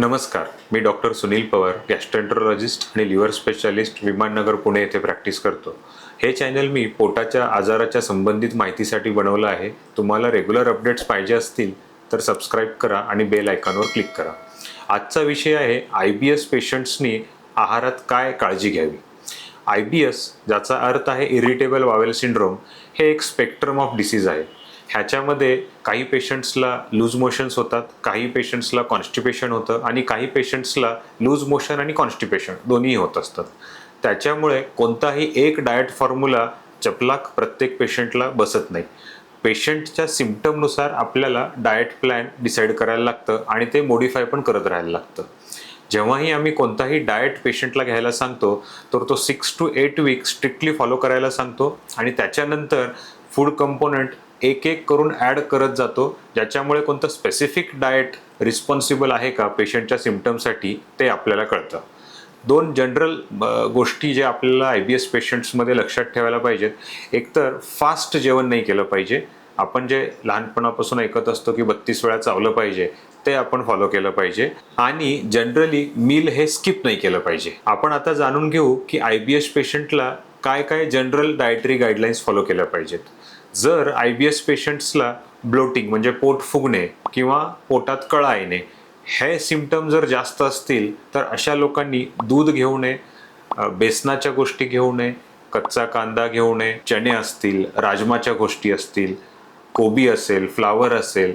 नमस्कार मी doctor Sunil Pawar gastroenterologist आणि लिव्हर स्पेशालिस्ट विमाननगर पुणे येथे प्रॅक्टिस करतो. हे चॅनल मी पोटाच्या आजाराच्या संबंधित माहितीसाठी बनवलं आहे. तुम्हाला रेग्युलर अपडेट्स पाहिजे असतील तर सबस्क्राईब करा आणि बेल आयकॉनवर क्लिक करा. आजचा विषय आहे आय बी एस पेशंट्सनी आहारात काय काळजी घ्यावी? आय बी एस ज्याचा अर्थ आहे इरिटेबल वावेल सिंड्रोम हे एक स्पेक्ट्रम ऑफ डिसीज आहे. ह्याच्यामध्ये काही पेशंट्सला लूज मोशन्स होतात काही पेशंट्सला कॉन्स्टिपेशन होतं आणि काही पेशंट्सला लूज मोशन आणि कॉन्स्टिपेशन दोन्ही होत असतात. त्याच्यामुळे कोणताही एक डाएट फॉर्म्युला चपलाक प्रत्येक पेशंटला बसत नाही. पेशंटच्या सिम्पटमनुसार आपल्याला डाएट प्लॅन डिसाईड करायला लागतं आणि ते मॉडिफाय पण करत राहायला लागतं. जेव्हाही आम्ही कोणताही डाएट पेशंटला घ्यायला सांगतो तर तो six to eight week strictly follow करायला सांगतो आणि त्याच्यानंतर फूड कंपोनंट एक एक करून ॲड करत जातो. ज्याच्यामुळे कोणतं स्पेसिफिक डाएट रिस्पॉन्सिबल आहे का पेशंटच्या सिम्पटमसाठी ते आपल्याला कळतं. दोन जनरल गोष्टी जे आपल्याला आय बी एस पेशंट्समध्ये लक्षात ठेवायला पाहिजेत. एकतर फास्ट जेवण नाही केलं पाहिजे. आपण जे लहानपणापासून ऐकत असतो की बत्तीस वेळा चावलं पाहिजे ते आपण फॉलो केलं पाहिजे. आणि जनरली मील हे स्किप नाही केलं पाहिजे. आपण आता जाणून घेऊ की आय बी एस पेशंटला काय काय जनरल डायटरी गाईडलाईन्स फॉलो केल्या पाहिजेत. जर आय बी एस पेशंट्सला ब्लोटिंग म्हणजे पोट फुगणे किंवा पोटात कळा येणे हे सिमटम जर जास्त असतील तर अशा लोकांनी दूध घेऊ नये बेसनाच्या गोष्टी घेऊ नये कच्चा कांदा घेऊ नये चणे असतील राजमाच्या गोष्टी असतील कोबी असेल फ्लावर असेल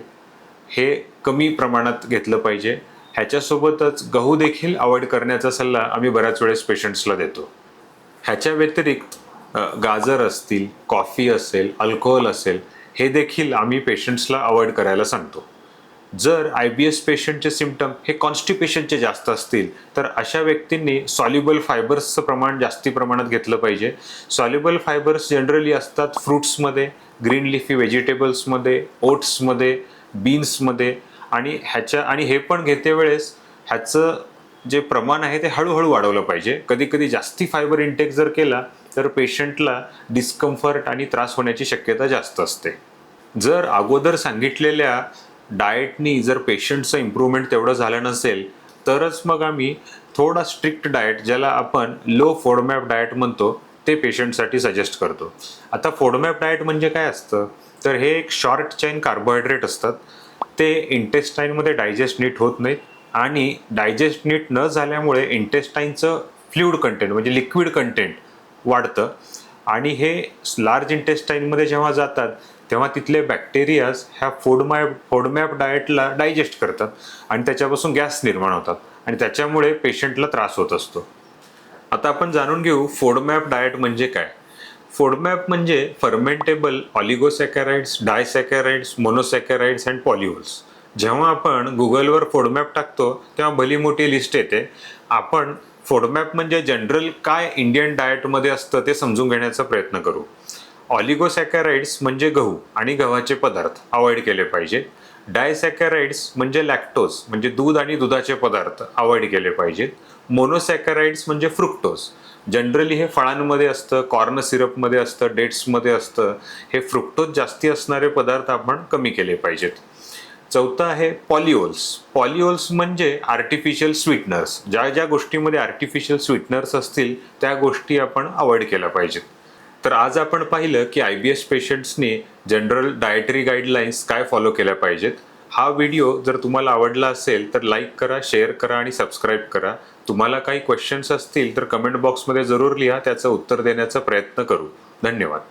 हे कमी प्रमाणात घेतलं पाहिजे. ह्याच्यासोबतच गहू देखील अवॉइड करण्याचा सल्ला आम्ही बऱ्याच वेळेस पेशंट्सला देतो. ह्याच्या व्यतिरिक्त गाजर असतील कॉफी असेल अल्कोहोल असेल हे देखील आम्ही पेशंट्सला अवॉइड करायला सांगतो. जर आय बी एस पेशंटचे सिमटम हे कॉन्स्टिपेशनचे जास्त असतील तर अशा व्यक्तींनी सॉल्युबल फायबर्सचं प्रमाण जास्ती प्रमाणात घेतलं पाहिजे. सॉल्युबल फायबर्स जनरली असतात फ्रुट्समध्ये ग्रीन लिफी व्हेजिटेबल्समध्ये ओट्समध्ये बीन्समध्ये आणि ह्याच्या आणि हे पण घेते वेळेस ह्याचं जे प्रमाण आहे ते हळूहळू वाढवलं पाहिजे. कधी कधी जास्ती फायबर इंटेक जर केला तर पेशंटला डिस्कम्फर्ट आणि त्रास होण्याची शक्यता जास्त असते. जर अगोदर सांगितलेल्या डाएटनी जर पेशंटचं इम्प्रूव्हमेंट तेवढं झालं नसेल तरच मग आम्ही थोडा स्ट्रिक्ट डाएट ज्याला आपण लो फोडमॅप डाएट म्हणतो ते पेशंटसाठी सजेस्ट करतो. आता फोडमॅप डाएट म्हणजे काय असतं? तर हे एक शॉर्ट चेन कार्बोहायड्रेट असतात. ते इंटेस्टाईनमध्ये डायजेस्ट नीट होत नाहीत आणि डायजेस्ट नीट न झाल्यामुळे इंटेस्टाईनचं फ्ल्युड कंटेंट म्हणजे लिक्विड कंटेंट वाढतं. आणि हे लार्ज इंटेस्टाईनमध्ये जेव्हा जातात तेव्हा तिथले बॅक्टेरियाज ह्या फोडमॅप फोडमॅप डाएटला डायजेस्ट करतात आणि त्याच्यापासून गॅस निर्माण होतात. आणि त्याच्यामुळे पेशंटला त्रास होत असतो. आता आपण जाणून घेऊ फोडमॅप डाएट म्हणजे काय? फोडमॅप म्हणजे फर्मेंटेबल ऑलिगोसॅकॅराइड्स डायसॅकॅराइड्स मोनोसॅकॅराइड्स अँड पॉलिओल्स जेव्हा आपण गुगलवर फोडमॅप टाकतो तेव्हा भली मोठी लिस्ट येते. आपण फोडमॅप म्हणजे जनरल काय इंडियन डाएटमध्ये असतं ते समजून घेण्याचा प्रयत्न करू. ऑलिगोसॅकॅराइड्स म्हणजे गहू आणि गव्हाचे पदार्थ अवॉइड केले पाहिजे. डायसॅकॅराइड्स म्हणजे लॅक्टोज म्हणजे दूध आणि दुधाचे पदार्थ अवॉइड केले पाहिजेत. मोनोसॅकॅराइड्स म्हणजे फ्रुक्टोज. जनरली हे फळांमध्ये असतं कॉर्न सिरपमध्ये असतं डेट्समध्ये असतं. हे फ्रुक्टोज जास्ती असणारे पदार्थ आपण कमी केले पाहिजेत. चौथं आहे पॉलिओल्स. पॉलिओल्स म्हणजे आर्टिफिशियल स्वीटनर्स ज्या ज्या गोष्टीमध्ये आर्टिफिशियल स्वीटनर्स असतील त्या गोष्टी आपण अवॉइड केल्या पाहिजेत. तर आज आपण पाहिलं की आय बी एस पेशंट्सनी जनरल डायटरी गाईडलाईन्स काय फॉलो केल्या पाहिजेत. हा व्हिडिओ जर तुम्हाला आवडला असेल तर लाईक करा शेअर करा आणि सबस्क्राईब करा. तुम्हाला काही क्वेश्चन्स असतील तर कमेंट बॉक्समध्ये जरूर लिहा त्याचं उत्तर देण्याचा प्रयत्न करू. धन्यवाद.